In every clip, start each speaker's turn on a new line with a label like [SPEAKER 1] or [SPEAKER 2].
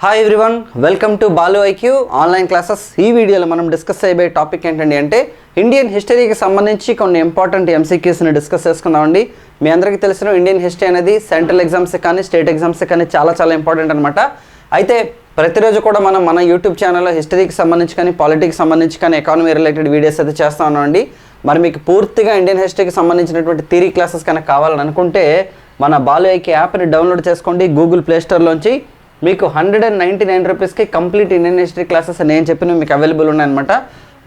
[SPEAKER 1] Hi everyone welcome to Balu IQ online classes ఈ వీడియోలో మనం డిస్కస్ చేయబోయే టాపిక్ ఏంటండి అంటే ఇండియన్ హిస్టరీకి సంబంధించి కొన్ని ఇంపార్టెంట్ ఎంసీక్యూస్ని డిస్కస్ చేసుకుందామండి మీ అందరికీ తెలిసిన ఇండియన్ హిస్టరీ అనేది సెంట్రల్ ఎగ్జామ్స్ కానీ స్టేట్ ఎగ్జామ్స్ కానీ చాలా చాలా ఇంపార్టెంట్ అనమాట అయితే ప్రతిరోజు కూడా మనం మన యూట్యూబ్ ఛానల్లో హిస్టరీకి సంబంధించి కానీ పాలిటిక్స్ సంబంధించి కానీ ఎకానమీ రిలేటెడ్ వీడియోస్ అయితే చేస్తా ఉన్నామండి మరి మీకు పూర్తిగా ఇండియన్ హిస్టరీకి సంబంధించినటువంటి థీరీ క్లాసెస్ కనుక కావాలని అనుకుంటే మన బాలు ఐక్యూ యాప్ని డౌన్లోడ్ చేసుకోండి గూగుల్ ప్లేస్టోర్లోంచి మీకు హండ్రెడ్ అండ్ నైంటీ నైన్ రూపీస్కి కంప్లీట్ ఇండియన్ హిస్టరీ క్లాసెస్ నేను చెప్పిన మీకు అవైలబుల్ ఉన్నాయన్నమాట.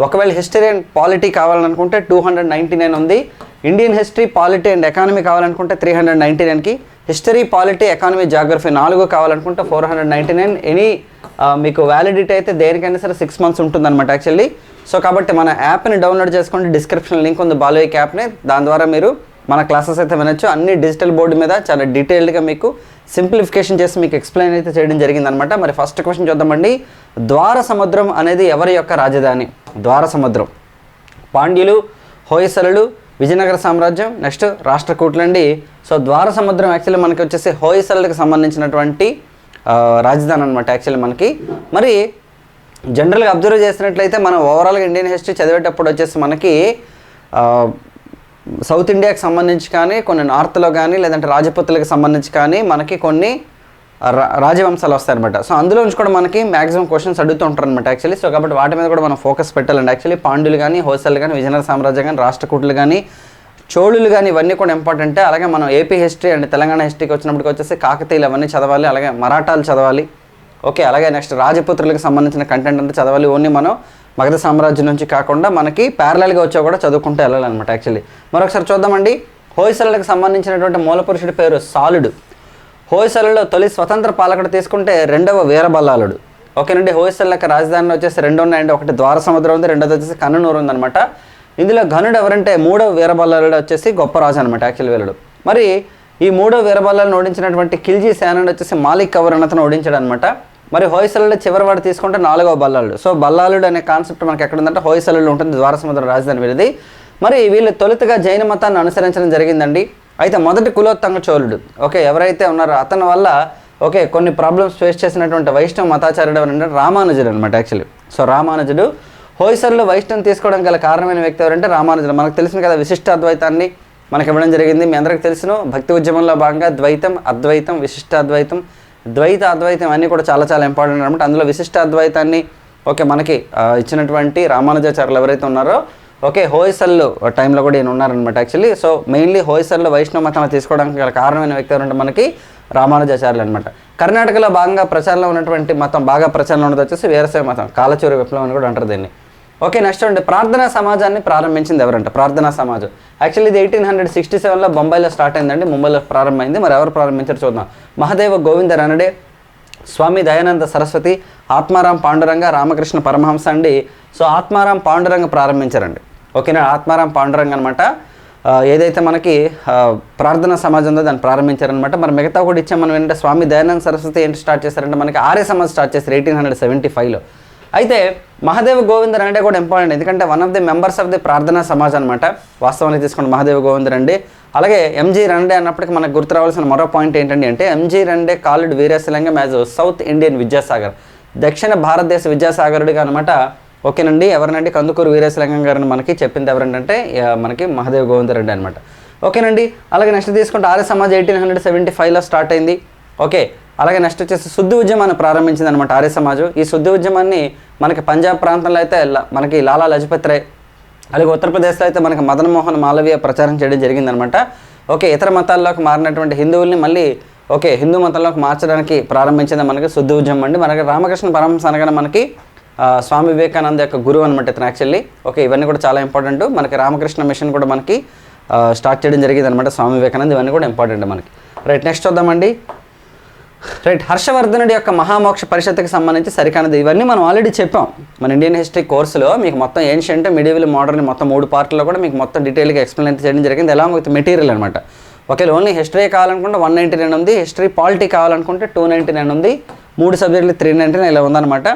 [SPEAKER 1] ఒకవేళ హిస్టరీ అండ్ పాలిటీ కావాలనుకుంటే టూ హండ్రెడ్ నైంటీ నైన్ ఉంది. Indian history polity and economy కావాలనుకుంటే త్రీ హండ్రెడ్ నైంటీ నైన్కి. హిస్టరీ పాలిటీ ఎకానమీ జాగ్రఫీ నాలుగు కావాలనుకుంటే four hundred ninety nine. Any మీకు వ్యాలిడిటీ అయితే దేనికైనా సరే సిక్స్ మంత్స్ ఉంటుందన్నమాట యాక్చువల్లీ. సో కాబట్టి మన యాప్ని డౌన్లోడ్ చేసుకోండి. డిస్క్రిప్షన్ లింక్ ఉంది బాలోయిక్ యాప్ని. దాని ద్వారా మీరు మన క్లాసెస్ అయితే వినొచ్చు. అన్ని డిజిటల్ బోర్డు మీద చాలా డీటెయిల్డ్గా మీకు సింప్లిఫికేషన్ చేసి మీకు ఎక్స్ప్లెయిన్ అయితే చేయడం జరిగిందనమాట మరి ఫస్ట్ క్వశ్చన్ చూద్దామండి. ద్వార సముద్రం అనేది ఎవరి యొక్క రాజధాని? ద్వార సముద్రం. పాండ్యులు హోయసలులు విజయనగర సామ్రాజ్యం నెక్స్ట్ రాష్ట్రకూట్లండి. సో ద్వార సముద్రం యాక్చువల్లీ మనకి వచ్చేసి హోయసలులకు సంబంధించినటువంటి రాజధాని అనమాట యాక్చువల్లీ మనకి. మరి జనరల్గా అబ్జర్వ్ చేసినట్లయితే మనం ఓవరాల్గా ఇండియన్ హిస్టరీ చదివేటప్పుడు వచ్చేసి మనకి సౌత్ ఇండియాకి సంబంధించి కానీ కొన్ని నార్త్లో కానీ లేదంటే రాజపుత్రులకు సంబంధించి కానీ మనకి కొన్ని రా- రాజవంశాలు వస్తాయన్నమాట. సో అందులో నుంచి కూడా మనకి మాక్సిమం క్వశ్చన్స్ అడుగుతూ ఉంటారు అనమాట యాక్చువల్లీ సో కాబట్టి వాటి మీద కూడా మనం ఫోకస్ పెట్టాలండి. యాక్చువల్లీ పాండ్యులు కానీ హోసల్ కానీ విజయనగర సామ్రాజ్యం కానీ రాష్ట్రకూటులు కానీ చోళులు కానీ ఇవన్నీ కూడా ఇంపార్టెంటే అలాగే మనం ఏపీ హిస్టరీ అండ్ తెలంగాణ హిస్టరీకి వచ్చినప్పటికి వచ్చేసి కాకతీయులు అవన్నీ చదవాలి అలాగే మరాఠాలు చదవాలి. ఓకే అలాగే నెక్స్ట్ రాజపుత్రులకు సంబంధించిన కంటెంట్ అంతా చదవాలి. ఓన్లీ మనం మగధ సామ్రాజ్యం నుంచి కాకుండా మనకి ప్యారలల్గా వచ్చా కూడా చదువుకుంటూ వెళ్ళాలన్నమాట యాక్చువల్లీ మరొకసారి చూద్దామండి. హోయసలకు సంబంధించినటువంటి మూలపురుషుడి పేరు సాలుడు. హోయసలలో తొలి స్వతంత్ర పాలకుడు తీసుకుంటే రెండవ వీరబల్లాలుడు. ఓకేనండి హోయసల్లకి రాజధానిలో వచ్చేసి రెండు ఉన్నాయండి. ఒకటి ద్వార సముద్రం ఉంది రెండోది వచ్చేసి కన్ననూరు ఉందన్నమాట. ఇందులో ఘనుడు ఎవరంటే మూడవ వీరబల్లాలుడు వచ్చేసి గొప్ప రాజు అనమాట యాక్చువల్ వీరుడు. మరి ఈ మూడో వీరబల్లాలను ఓడించినటువంటి ఖిల్జీ సేనుడు వచ్చేసి మాలిక్ కవర్ అతను ఓడించాడు అనమాట మరి హోయసలుడు చివరి వాడు తీసుకుంటే నాలుగవ బల్లాలుడు. సో బల్లాలుడు అనే కాన్సెప్ట్ మనకి ఎక్కడ ఉందంటే హోయసలుడు ఉంటుంది ద్వారసముద్ర రాజధాని వీరిది. మరి వీళ్ళు తొలుతగా జైన మతాన్ని అనుసరించడం జరిగిందండి. అయితే మొదటి కులోత్తంగ చోళుడు. ఓకే ఎవరైతే ఉన్నారో అతని వల్ల ఓకే కొన్ని ప్రాబ్లమ్స్ ఫేస్ చేసినటువంటి వైష్ణవ మతాచార్యుడు ఎవరంటే రామానుజుడు అనమాట యాక్చువల్లీ సో రామానుజుడు హోయసల్లో వైష్ణవం తీసుకోవడం గల కారణమైన వ్యక్తి ఎవరంటే రామానుజుడు. మనకు తెలిసిన కదా విశిష్ట అద్వైతాన్ని మనకి ఇవ్వడం జరిగింది. మీ అందరికి తెలుసును. భక్తి ఉద్యమంలో భాగంగా ద్వైతం అద్వైతం విశిష్ట అద్వైతం ద్వైత అద్వైతం అన్నీ కూడా చాలా చాలా ఇంపార్టెంట్ అనమాట. అందులో విశిష్ట అద్వైతాన్ని ఓకే మనకి ఇచ్చినటువంటి రామానుజాచార్యులు ఎవరైతే ఉన్నారో ఓకే హోయసల్లు టైంలో కూడా ఈయన ఉన్నారనమాట యాక్చువల్లీ సో మెయిన్లీ హోయసల్లు వైష్ణవ మతం తీసుకోవడానికి గల కారణమైన వ్యక్తి ఎవరంటే మనకి రామానుజాచార్యులు అనమాట కర్ణాటకలో భాగంగా ప్రచారంలో ఉన్నటువంటి మతం బాగా ప్రచారంలో ఉన్నది వచ్చేసి వీరశైవ మతం కాలచూరి విప్లవం అని కూడా అంటారు దీన్ని. ఓకే నెక్స్ట్ అండి ప్రార్థనా సమాజాన్ని ప్రారంభించింది ఎవరంట? ప్రార్థనా సమాజం. యాక్చువల్లీ ఇది ఎయిటీన్ హండ్రెడ్ సిక్స్టీ సెవెన్లో బొంబాయిలో స్టార్ట్ అయిందండి ముంబైలో ప్రారంభమైంది. మరి ఎవరు ప్రారంభించారు చూద్దాం. మహదేవ గోవింద రనడే స్వామి దయానంద సరస్వతి ఆత్మారాం పాండురంగ రామకృష్ణ పరమహంస అండి. సో ఆత్మారాం పాండురంగ ప్రారంభించారండి. ఓకేనా? ఆత్మారాం పాండురంగ అనమాట ఏదైతే మనకి ప్రార్థనా సమాజం ఉందో దాన్ని ప్రారంభించారనమాట మరి మిగతా కూడా ఇచ్చాం మనం ఏంటంటే స్వామి దయానంద సరస్వతి ఏంటి స్టార్ట్ చేశారంటే మనకి ఆర్య సమాజ్ స్టార్ట్ చేశారు ఎయిటీన్ హండ్రెడ్ సెవెంటీ ఫైవ్లో అయితే మహాదేవ్ గోవిందర్ అంటే కూడా ఇంపార్టెంట్ ఎందుకంటే one of the members of the Prarthana Samaj అనమాట వాస్తవంలో తీసుకుంటే మహాదేవ్ గోవిందర్ అండి. అలాగే ఎంజీ రండే అన్నప్పటికీ మనకు గుర్తు రావాల్సిన మరో పాయింట్ ఏంటంటే అంటే MG Ranade called Veeresalingam as south Indian Vidyasagar. దక్షిణ భారతదేశ విద్యాసాగరుడిగా అనమాట ఓకేనండి ఎవరినండి? కందుకూరు వీరేశలింగం గారిని మనకి చెప్పింది ఎవరంటే మనకి మహాదేవ్ గోవిందర్ రెడ్డి అనమాట ఓకేనండి అలాగే నెక్స్ట్ తీసుకుంటే Arya Samaj eighteen hundred seventy ఫైవ్లో స్టార్ట్ అయింది. ఓకే అలాగే నెక్స్ట్ వచ్చేసి శుద్ధి ఉద్యమాన్ని ప్రారంభించింది అనమాట ఆర్య సమాజం. ఈ శుద్ధి ఉద్యమాన్ని మనకి పంజాబ్ ప్రాంతంలో అయితే మనకి లాలా లజపత్ రాయ్ అలాగే ఉత్తరప్రదేశ్లో అయితే మనకి మదన్ మోహన్ మాలవీయ ప్రచారం చేయడం జరిగిందనమాట ఓకే ఇతర మతాల్లోకి మారినటువంటి హిందువుల్ని మళ్ళీ ఓకే హిందూ మతంలోకి మార్చడానికి ప్రారంభించింది మనకి శుద్ధి ఉద్యమం అండి. మనకి రామకృష్ణ పరమహంస అనగానే మనకి స్వామి వివేకానంద యొక్క గురువు అనమాట ఇతను యాక్చువల్లీ ఓకే ఇవన్నీ కూడా చాలా ఇంపార్టెంట్ మనకి రామకృష్ణ మిషన్ కూడా మనకి స్టార్ట్ చేయడం జరిగింది అనమాట స్వామి వివేకానంద. ఇవన్నీ కూడా ఇంపార్టెంట్ మనకి. రైట్ నెక్స్ట్ చూద్దామండి. రైట్ హర్షవర్ధనుడి యొక్క మహామోక్ష పరిషత్తుకి సంబంధించి సరికానది ఇవన్నీ మనం ఆల్రెడీ చెప్పాం. మన ఇండియన్ హిస్టరీ కోర్సులో మీకు మొత్తం ఏన్షియంట్ మిడివల్ మోడర్న్ మొత్తం మూడు పార్ట్లో కూడా మీకు మొత్తం డీటెయిల్గా ఎక్స్ప్లెయిన్ చేయడం జరిగింది. ఎలా విత్ మెటీరియల్ అనమాట ఒకవేళ ఓన్లీ హిస్టరీ కావాలనుకుంటే వన్ నైంటీ నైన్ ఉంది హిస్టరీ పాలిటీ కావాలనుకుంటే టూ నైంటీ నైన్ ఉంది మూడు సబ్జెక్టులు త్రీ నైంటీ నైన్ ఇలా ఉందన్నమాట.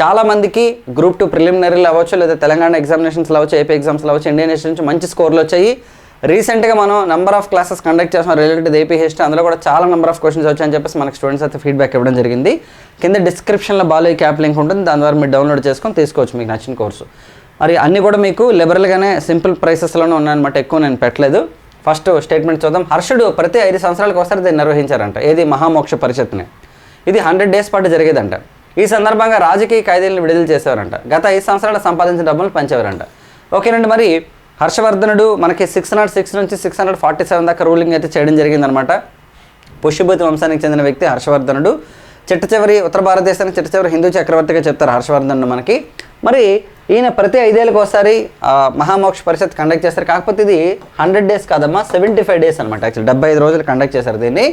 [SPEAKER 1] చాలా మందికి గ్రూప్ టూ ప్రిలిమినరీలు అవ్వచ్చు లేదా తెలంగాణ ఎగ్జామినేషన్స్లో అవ్వచ్చు ఏపీ ఎగ్జామ్స్లో అవ్వచ్చు ఇండియన్ హిస్టరీ నుంచి మంచి స్కోర్లు వచ్చాయి. రీసెంట్గా మనం నెంబర్ ఆఫ్ క్లాసెస్ కండక్ట్ చేసిన రిలేటెడ్ ఏపీ హిస్టరీ అందులో కూడా చాలా నెంబర్ ఆఫ్ క్వశ్చన్స్ వచ్చాయని చెప్పేసి మనకి స్టూడెంట్స్ అయితే ఫీడ్బ్యాక్ ఇవ్వడం జరిగింది. కింద డిస్క్రిప్షన్లో బాలో క్యాప్ లింక్ ఉంటుంది. దాని ద్వారా మీరు డౌన్లోడ్ చేసుకొని తీసుకోవచ్చు మీకు నచ్చిన కోర్సు మరి అన్నీ కూడా మీకు లిబరల్గానే సింపుల్ ప్రైసెస్లోనే ఉన్నాయన్నమాట. ఎక్కువ నేను పెట్టలేదు. ఫస్ట్ స్టేట్మెంట్ చూద్దాం. హర్షుడు ప్రతి ఐదు సంవత్సరాలకు ఒకసారి దీన్ని నిర్వహించారంట. ఏది? మహామోక్ష పరిషత్ని ఇది హండ్రెడ్ డేస్ పాటు జరిగేదంట. ఈ సందర్భంగా రాజకీయ ఖైదీలను విడుదల చేసేవారంట. గత ఐదు సంవత్సరాలు సంపాదించిన డబ్బులు పంచేవారంట. ఓకేనండి మరి హర్షవర్ధనుడు మనకి సిక్స్ హండ్రెడ్ సిక్స్ నుంచి సిక్స్ హండ్రెడ్ ఫార్టీ సెవెన్ దాకా రూలింగ్ అయితే చేయడం జరిగిందనమాట పుష్యభూతి వంశానికి చెందిన వ్యక్తి హర్షవర్ధనుడు. చిట్ట చివరి ఉత్తర భారతదేశానికి చిట్ట చివరి హిందూ చక్రవర్తిగా చెప్తారు హర్షవర్ధనుడు మనకి. మరి ఈయన ప్రతి ఐదేళ్ళకి ఒకసారి మహామోక్ష పరిషత్ కండక్ట్ చేస్తారు. కాకపోతే ఇది హండ్రెడ్ డేస్ కాదమ్మా సెవెంటీ ఫైవ్ డేస్ అనమాట యాక్చువల్ డెబ్బై ఐదు రోజులు కండక్ట్ చేశారు దీన్ని.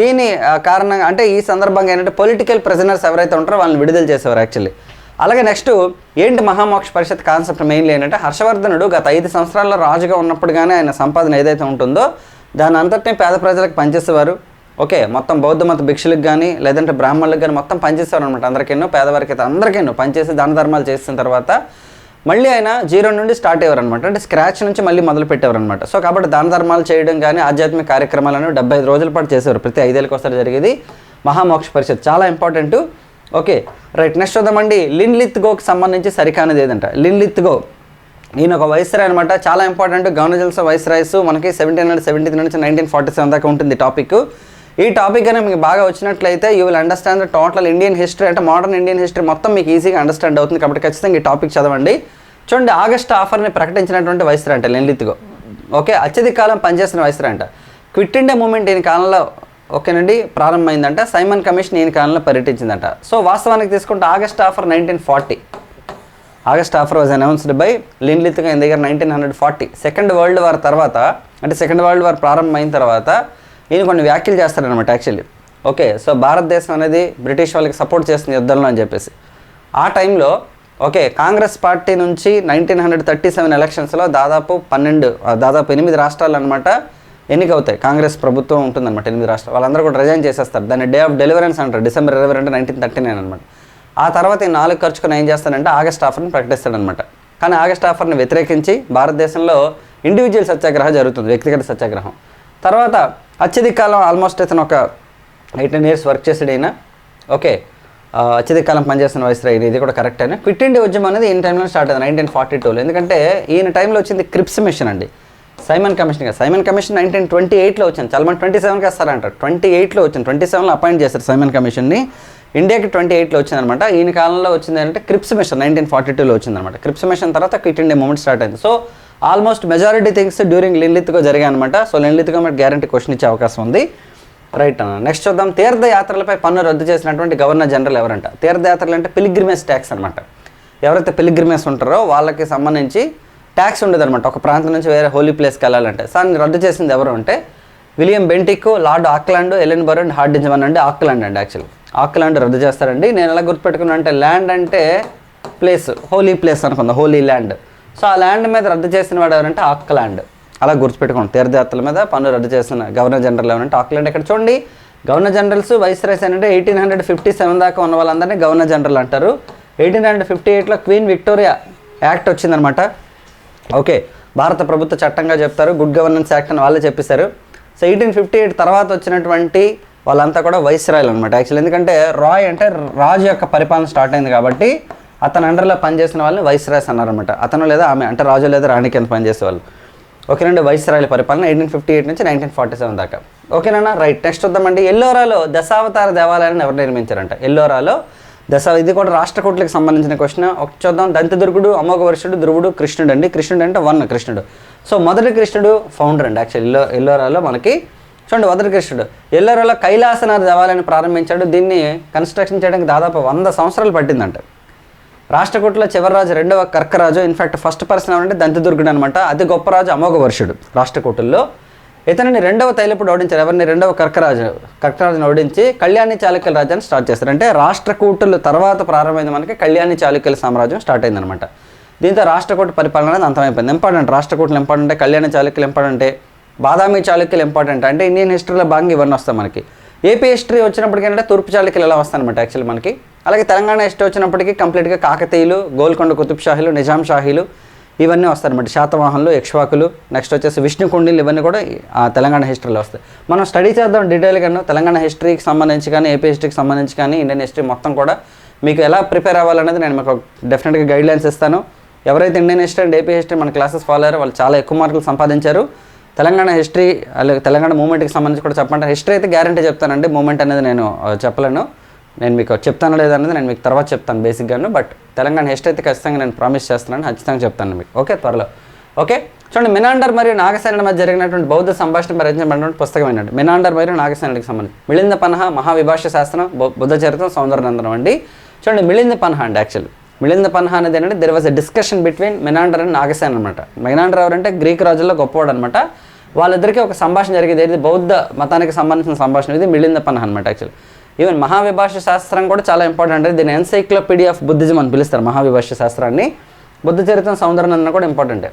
[SPEAKER 1] దీని కారణంగా అంటే ఈ సందర్భంగా ఏంటంటే పొలిటికల్ ప్రెజనర్స్ ఎవరైతే ఉంటారో వాళ్ళని విడుదల చేసేవారు యాక్చువల్లీ అలాగే నెక్స్ట్ ఏంటి మహామోక్ష పరిషత్ కాన్సెప్ట్ మెయిన్లీ ఏంటంటే హర్షవర్ధనుడు గత ఐదు సంవత్సరాల్లో రాజుగా ఉన్నప్పుడుగానే ఆయన సంపాదన ఏదైతే ఉంటుందో దాని అంతటినీ పేద ప్రజలకు పనిచేసేవారు ఓకే మొత్తం బౌద్ధ మత భిక్షులకు కానీ లేదంటే బ్రాహ్మణులకు కానీ మొత్తం పనిచేసేవారు అనమాట అందరికెన్నో పేదవారికి అయితే అందరికెన్నో పనిచేసి దాన ధర్మాలు చేసిన తర్వాత మళ్ళీ ఆయన జీరో నుండి స్టార్ట్ అయ్యారు అనమాట అంటే స్క్రాచ్ నుంచి మళ్ళీ మొదలు పెట్టేవారు అనమాట సో కాబట్టి దాన ధర్మాలు చేయడం కానీ ఆధ్యాత్మిక కార్యక్రమాలను డెబ్బై ఐదు రోజుల పాటు చేసేవారు. ప్రతి ఐదేళ్ళకి ఒకసారి జరిగేది మహామోక్ష పరిషత్. చాలా ఇంపార్టెంట్ ఓకే రైట్. నెక్స్ట్ చూద్దామండి లిన్ లిత్ గోకి సంబంధించి సరికానిది ఏదంట? Linlithgow. ఈయన ఒక వైస్రాయ్ అనమాట చాలా ఇంపార్టెంట్. గవర్నజల్స్ వైస్రాయ్స్ మనకి సెవెంటీన్ హండ్రెడ్ సెవెంటీ నుంచి నైన్టీన్ ఫార్టీ సెవెన్ దాకా ఉంటుంది టాపిక్. ఈ టాపిక్ అనేది మీకు బాగా వచ్చినట్లయితే you will understand the total Indian history అంటే మోడర్న్ ఇండియన్ హిస్టరీ మొత్తం మీకు ఈజీగా అండర్స్టాండ్ అవుతుంది. కాబట్టి ఖచ్చితంగా ఈ టాపిక్ చదవండి. చూడండి ఆగస్ట్ ఆఫర్ని ప్రకటించినటువంటి వైస్రాయ్ లిత్ లెన్లిత్గో ఓకే అత్యధిక కాలం పనిచేసిన వైస్రాయ్ అంట క్విట్ ఇండియా మూమెంట్ ఈయన కాలంలో ఓకేనండి ప్రారంభమైందంట. సైమన్ కమిషన్ ఈయన కాలంలో పర్యటించిందంట. సో వాస్తవానికి తీసుకుంటే August offer nineteen forty. August offer was announced by Linlithgow in దగ్గర nineteen hundred forty. Second world war తర్వాత అంటే సెకండ్ వరల్డ్ వార్ ప్రారంభమైన తర్వాత ఈయన కొన్ని వ్యాఖ్యలు చేస్తారనమాట యాక్చువల్లీ. ఓకే సో భారతదేశం అనేది బ్రిటిష్ వాళ్ళకి సపోర్ట్ చేస్తుంది యుద్ధంలో అని చెప్పేసి. ఆ టైంలో ఓకే కాంగ్రెస్ పార్టీ నుంచి నైన్టీన్ హండ్రెడ్ థర్టీ సెవెన్ ఎలక్షన్స్లో దాదాపు పన్నెండు ఆ, దాదాపు ఎనిమిది రాష్ట్రాలు అనమాట ఎన్నికవుతాయి. కాంగ్రెస్ ప్రభుత్వం ఉంటుందన్నమాట ఎనిమిది రాష్ట్రాలు. వాళ్ళందరూ కూడా రిజైన్ చేసేస్తారు. దాన్ని డే ఆఫ్ డెలివరెన్స్ అంటారు. డిసెంబర్ ఇరవై రెండు నైన్టీన్ థర్టీ నైన్ అనమాట ఆ తర్వాత ఈ నాలుగు ఖర్చుకుని ఏం చేస్తానంటే ఆగస్ట్ ఆఫర్ని ప్రకటిస్తాడనమాట కానీ ఆగస్ట్ ఆఫర్ని వ్యతిరేకించి భారతదేశంలో ఇండివిజువల్ సత్యాగ్రహం జరుగుతుంది. వ్యక్తిగత సత్యాగ్రహం. తర్వాత అత్యధిక కాలం ఆల్మోస్ట్ ఇతను ఒక ఎయిటీన్ ఇయర్స్ వర్క్ చేసాడైనా ఓకే అత్యధిక కాలం పనిచేస్తున్న వయసు రైడ్ ఇది కూడా కరెక్ట్ అయినా. క్విట్ ఇండియా ఉద్యమం అనేది ఈ టైంలో స్టార్ట్ అయింది. నైన్టీన్ ఫార్టీ టూలో ఎందుకంటే ఈయన టైంలో వచ్చింది క్రిప్స్ మిషన్ అండి. సైమన్ కమిషన్ కదా సైమన్ కమిషన్ నైన్టీన్ ట్వంటీ ఎయిట్లో వచ్చింది. చాలా మంది ట్వంటీ సెవెన్కి వస్తారంట ట్వంటీ ఎయిట్లో వచ్చింది. ట్వంటీ సెవెన్లో అపాయింట్ చేశారు సైమన్ కమిషన్ని. ఇండియాకి ట్వంటీ ఎయిట్లో వచ్చిందనమాట ఈయన కాలంలో వచ్చింది అంటే క్రిప్స్ మిషన్ నైన్టీన్ ఫార్టీ టూలో వచ్చిందనమాట క్రిప్స్ మిషన్ తర్వాత క్విట్ ఇండియా మూమెంట్ స్టార్ట్ అయింది. So almost majority things during Linlithgow జరిగాయి అనమాట సో లిన్లిత్గా మీకు గ్యారంటీ క్వశ్చన్ ఇచ్చే అవకాశం ఉంది. రైట్ అన్న. నెక్స్ట్ చూద్దాం. తీర్థయాత్రలపై పన్ను రద్దు చేసినటువంటి గవర్నర్ జనరల్ ఎవరంట? తీర్థయాత్రలు అంటే పిలిగ్రిమేజ్ ట్యాక్స్ అనమాట ఎవరైతే పిలిగ్రిమేజ్ ఉంటారో వాళ్ళకి సంబంధించి ట్యాక్స్ ఉండదు అనమాట ఒక ప్రాంతం నుంచి వేరే హోలీ ప్లేస్కి వెళ్ళాలంటే. దాన్ని రద్దు చేసింది ఎవరు అంటే William Bentinck lord Auckland Ellenborough and Hardinge అంటే ఆక్లాండ్ అండి యాక్చువల్లీ ఆక్లాండ్ రద్దు చేస్తారండి. నేను ఎలా గుర్తుపెట్టుకున్నా అంటే ల్యాండ్ అంటే ప్లేస్ హోలీ ప్లేస్ అనుకుందాం హోలీ ల్యాండ్ సో ఆ ల్యాండ్ మీద రద్దు చేసిన వాడు ఎవరంటే ఆక్లాండ్. అలా గుర్తుపెట్టుకోండి. తీర్థయాత్రల మీద పన్ను రద్దు చేసిన గవర్నర్ జనరల్ ఎవరంటే ఆక్లాండ్. ఇక్కడ చూడండి గవర్నర్ జనరల్స్ వైస్రాయ్స్ అంటే ఎయిటీన్ హండ్రెడ్ ఫిఫ్టీ సెవెన్ దాకా ఉన్న వాళ్ళందరినీ గవర్నర్ జనరల్ అంటారు. ఎయిటీన్ హండ్రెడ్ ఫిఫ్టీ ఎయిట్లో క్వీన్ విక్టోరియా యాక్ట్ వచ్చిందనమాట ఓకే భారత ప్రభుత్వ చట్టంగా చెప్తారు. గుడ్ గవర్నెన్స్ యాక్ట్ అని వాళ్ళే చెప్పేశారు. సో ఎయిటీన్ ఫిఫ్టీ ఎయిట్ తర్వాత వచ్చినటువంటి వాళ్ళంతా కూడా వైస్రాయల్ అనమాట యాక్చువల్ ఎందుకంటే రాయ్ అంటే రాజు యొక్క పరిపాలన స్టార్ట్ అయింది కాబట్టి అతని అండర్లో పనిచేసిన వాళ్ళని వైస్రాయ్స్ అన్నారనమాట అతను లేదా ఆమె అంటే రాజు లేదా రాణి కింద పనిచేసేవాళ్ళు. ఓకేనండి వైస్రాయల పరిపాలన ఎయిటీన్ ఫిఫ్టీ ఎయిట్ నుంచి నైన్టీన్ ఫార్టీ సెవెన్ దాకా. ఓకేనా రైట్ నెక్స్ట్ వద్దామండి ఎల్లోరాలో దశావతార దేవాలయాన్ని ఎవరు నిర్మించారంట? ఎల్లోరాలో దశ ఇది కూడా రాష్ట్రకూట్లకు సంబంధించిన క్వశ్చన్ ఒక చూద్దాం. దంతదుర్గుడు అమోఘ వర్షుడు ధ్రువుడు కృష్ణుడు అండి. కృష్ణుడు అంటే వన్ కృష్ణుడు. సో మొదటి కృష్ణుడు ఫౌండర్ అండి. యాక్చువల్ ఎల్లో ఎల్లోరాలో మనకి చూడండి మొదటి కృష్ణుడు. ఎల్లోరాలో కైలాసనాథ్ దేవాలయాన్ని ప్రారంభించాడు. దీన్ని కన్స్ట్రక్షన్ చేయడానికి దాదాపు వంద సంవత్సరాలు పట్టిందంట. రాష్ట్రకూటలో చివరిరాజు రెండవ కర్కరాజు. ఇన్ఫాక్ట్ ఫస్ట్ పర్సన్ అంటే దంతదుర్గుడు అనమాట అతి గొప్ప రాజు అమోఘ వర్షుడు రాష్ట్రకూటుల్లో ఇతనిని రెండవ తైలపుడు ఓడించారు. ఎవరిని? రెండవ కర్కరాజు. కర్కరాజుని ఓడించి కళ్యాణి చాళుక్యుల రాజ్యాన్ని స్టార్ట్ చేస్తారు అంటే రాష్ట్రకూటుల తర్వాత ప్రారంభమైంది మనకి కళ్యాణి చాళుక్యుల సామ్రాజ్యం స్టార్ట్ అయిందనమాట దీంతో రాష్ట్రకూట పరిపాలన అనేది అంతమైపోయింది. ఇంపార్టెంట్ రాష్ట్రకూటలు ఇంపార్టెంట్ కళ్యాణ చాళుక్యులు ఇంపార్టెంట్ బాదామి చాళుక్యులు ఇంపార్టెంట్ అంటే ఇండియన్ హిస్టరీలో భాగంగా ఇవన్నీ వస్తాయి మనకి. ఏపీ హిస్టరీ వచ్చినప్పటికీ ఏంటంటే తూర్పు చాళుక్యులు ఎలా వస్తాయన్నమాట యాక్చువల్లీ మనకి. అలాగే తెలంగాణ హిస్టరీ వచ్చినప్పటికీ కంప్లీట్గా కాకతీయులు గోల్కొండ కుతుబ్ షాహీలు నిజాం షాహీలు ఇవన్నీ వస్తాయన్నమాట శాతవాహనులు యక్ష్వాకులు నెక్స్ట్ వచ్చేసి విష్ణుకుండీలు ఇవన్నీ కూడా తెలంగాణ హిస్టరీలో వస్తాయి. మనం స్టడీ చేద్దాం డీటెయిల్గా తెలంగాణ హిస్టరీకి సంబంధించి కానీ ఏపీ హిస్టరీకి సంబంధించి కానీ ఇండియన్ హిస్టరీ మొత్తం కూడా మీకు ఎలా ప్రిపేర్ అవ్వాలనేది నేను మీకు డెఫినెట్గా గైడ్ లైన్స్ ఇస్తాను. ఎవరైతే Indian history and AP history మన క్లాసెస్ ఫాలో అయ్యారో వాళ్ళు చాలా ఎక్కువ మార్కులు సంపాదించారు. తెలంగాణ హిస్టరీ అలాగే తెలంగాణ మూమెంట్కి సంబంధించి కూడా చెప్పండి హిస్టరీ అయితే గ్యారంటీ చెప్తానండి. మూమెంట్ అనేది నేను చెప్పలేను. నేను మీకు చెప్తాను లేదన్నది నేను మీకు తర్వాత చెప్తాను బేసిక్గాను బట్ తెలంగాణ హెస్ట్ అయితే ఖచ్చితంగా నేను ప్రామిస్ చేస్తున్నాను ఖచ్చితంగా చెప్తాను మీకు. ఓకే త్వరలో. ఓకే చూడండి మినాండర్ మరియు నాగసేనుడి మధ్య జరిగినటువంటి బౌద్ధ సంభాషణ రచించబడినటువంటి పుస్తకం ఏంటంటే మినాండర్ మరియు నాగసేనుడికి సంబంధించి. మిళింద పన్హ మహావిభాష్య శాస్త్రం బుద్ధ చరిత్రం సౌందర్యనందనం అండి. చూడండి మిళింద పన్హ అండి యాక్చువల్లీ మిళింద పన్హ అనేది ఏంటంటే there was a discussion between Menander and Nagasen అనమాట మినాండర్ ఎవరంటే గ్రీక్ రాజుల్లో గొప్పవాడు అనమాట వాళ్ళిద్దరికీ ఒక సంభాషణ జరిగేది బౌద్ధ మతానికి సంబంధించిన సంభాషణ ఇది మిళింద పన్హ అనమాట యాక్చువల్లీ ఈవెన్ మహావిభాష శాస్త్రం కూడా చాలా ఇంపార్టెంట్ అంటే దీని ఎన్సైక్లోపీడియా ఆఫ్ బుద్ధిజం అని పిలుస్తారు మహావిభాష శాస్త్రాన్ని బుద్ధ చరిత్రం సౌందరనందన కూడా ఇంపార్టెంటే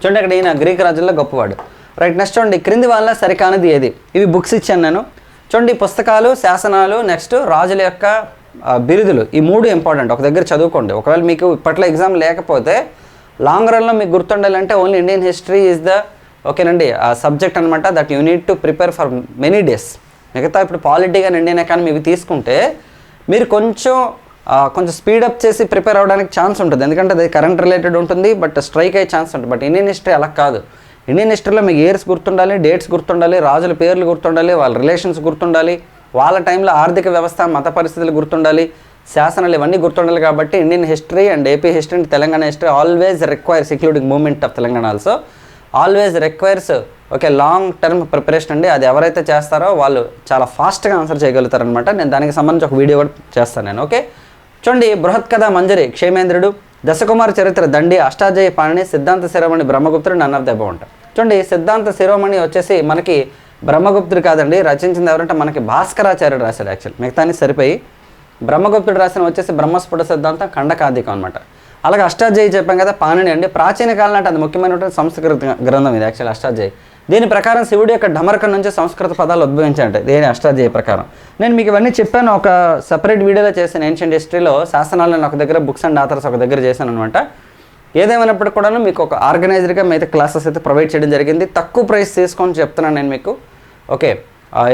[SPEAKER 1] చూడండి ఇక్కడ ఈయన గ్రీక్ రాజుల్లో గొప్పవాడు. రైట్ నెక్స్ట్ చూడండి క్రింది వాళ్ళ సరికానిది ఏది? ఇవి బుక్స్ ఇచ్చాను నేను. చూడండి పుస్తకాలు శాసనాలు నెక్స్ట్ రాజుల యొక్క బిరుదులు. ఈ మూడు ఇంపార్టెంట్ ఒక దగ్గర చదువుకోండి. ఒకవేళ మీకు ఇప్పట్లో ఎగ్జామ్ లేకపోతే లాంగ్ రన్లో మీకు గుర్తుండాలంటే only Indian history is the ఓకేనండి ఆ సబ్జెక్ట్ అనమాట that you need to prepare for many days మిగతా ఇప్పుడు పాలిటీ కానీ ఇవి తీసుకుంటే మీరు కొంచెం కొంచెం స్పీడప్ చేసి ప్రిపేర్ అవ్వడానికి ఛాన్స్ ఉంటుంది. ఎందుకంటే అది కరెంట్ రిలేటెడ్ ఉంటుంది బట్ స్ట్రైక్ అయ్యే ఛాన్స్ ఉంటుంది. బట్ ఇండియన్ హిస్టరీ అలా కాదు. ఇండియన్ హిస్టరీలో మీకు ఇయర్స్ గుర్తుండాలి డేట్స్ గుర్తుండాలి రాజుల పేర్లు గుర్తుండాలి వాళ్ళ రిలేషన్స్ గుర్తుండాలి వాళ్ళ టైంలో ఆర్థిక వ్యవస్థ మత పరిస్థితులు గుర్తుండాలి శాసనాలు ఇవన్నీ గుర్తుండాలి కాబట్టి Indian history and AP history and Telangana history always requires including movement of Telangana also always requires okay long term preparation అండి. అది ఎవరైతే చేస్తారో వాళ్ళు చాలా ఫాస్ట్గా ఆన్సర్ చేయగలుగుతారనమాట నేను దానికి సంబంధించి ఒక వీడియో కూడా చేస్తాను నేను ఓకే? చూడండి బృహత్ కథ మంజరి క్షేమేంద్రుడు దశకుమార్ చరిత్ర దండి అష్టాజయ పాణిని సిద్ధాంత శిరోమణి బ్రహ్మగుప్తుడు నన్ ఆఫ్ ద ఉంటారు చూడండి సిద్ధాంత శిరోమణి వచ్చేసి మనకి బ్రహ్మగుప్తుడు కాదండి రచించింది ఎవరంటే మనకి భాస్కరాచార్యుడు రాశాడు యాక్చువల్ మిగతాన్ని సరిపోయి బ్రహ్మగుప్తుడు రాసిన వచ్చేసి బ్రహ్మస్ఫుట సిద్ధాంతం ఖండకాధికం అనమాట అలాగే అష్టాధ్యాయి చెప్పాం కదా పాణిని అండి. ప్రాచీన కాలం అంటే అది ముఖ్యమైనటువంటి సంస్కృత గ్రంథం ఇది యాక్చువల్ అష్టాధ్యాయి దీని ప్రకారం శివుడి యొక్క ఢమరకం నుంచి సంస్కృత పదాలు ఉద్భవించాయంట. దేని అష్టాధ్యాయ ప్రకారం. నేను మీకు ఇవన్నీ చెప్పాను ఒక సపరేట్ వీడియోలో చేసిన ఏన్షియంట్ హిస్టరీలో శాసనాలు నేను ఒక దగ్గర బుక్స్ అండ్ ఆథర్స్ ఒక దగ్గర చేశాను అనమాట ఏదేమైనప్పటికీ కూడా మీకు ఒక ఆర్గనైజర్గా అయితే క్లాసెస్ అయితే ప్రొవైడ్ చేయడం జరిగింది. తక్కువ ప్రైస్ తీసుకొని చెప్తున్నాను నేను మీకు. ఓకే.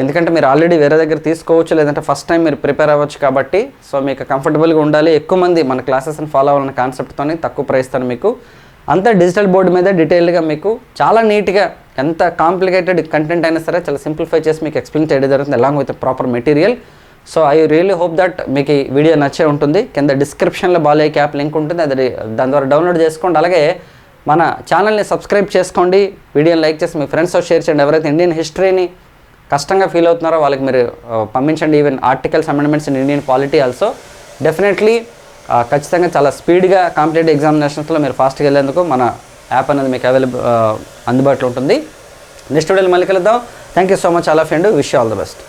[SPEAKER 1] ఎందుకంటే మీరు ఆల్రెడీ వేరే దగ్గర తీసుకోవచ్చు లేదంటే ఫస్ట్ టైం మీరు ప్రిపేర్ అవ్వచ్చు కాబట్టి సో మీకు కంఫర్టబుల్గా ఉండాలి. ఎక్కువ మంది మన క్లాసెస్ని ఫాలో అవ్వాలన్న కాన్సెప్ట్తోనే తక్కువ ప్రైస్తోని మీకు. అంతా డిజిటల్ బోర్డు మీద డీటెయిల్గా మీకు చాలా నీట్గా ఎంత కాంప్లికేటెడ్ కంటెంట్ అయినా సరే చాలా సింప్లిఫై చేసి మీకు ఎక్స్ప్లెయిన్ చేయడం జరుగుతుంది along with proper material so I really hope that మీకు ఈ వీడియో నచ్చే ఉంటుంది. కింద డిస్క్రిప్షన్లో బాలయ్య యాప్ లింక్ ఉంటుంది. అది దాని ద్వారా డౌన్లోడ్ చేసుకోండి. అలాగే మన ఛానల్ని సబ్స్క్రైబ్ చేసుకోండి. వీడియోని లైక్ చేసి మీ ఫ్రెండ్స్తో షేర్ చేయండి. ఎవరైతే ఇండియన్ హిస్టరీని కష్టంగా ఫీల్ అవుతున్నారో వాళ్ళకి మీరు పంపించండి. Even articles amendments in Indian polity also definitely ఖచ్చితంగా చాలా స్పీడ్గా కాంపిటేటివ్ ఎగ్జామినేషన్స్లో మీరు ఫాస్ట్గా వెళ్ళేందుకు మన యాప్ అనేది మీకు అవైలబుల్ అందుబాటులో ఉంటుంది. నెక్స్ట్ వీడియోలో మళ్ళీ కలుద్దాం. థ్యాంక్ యూ సో మచ్ అలా friend. Wish all the best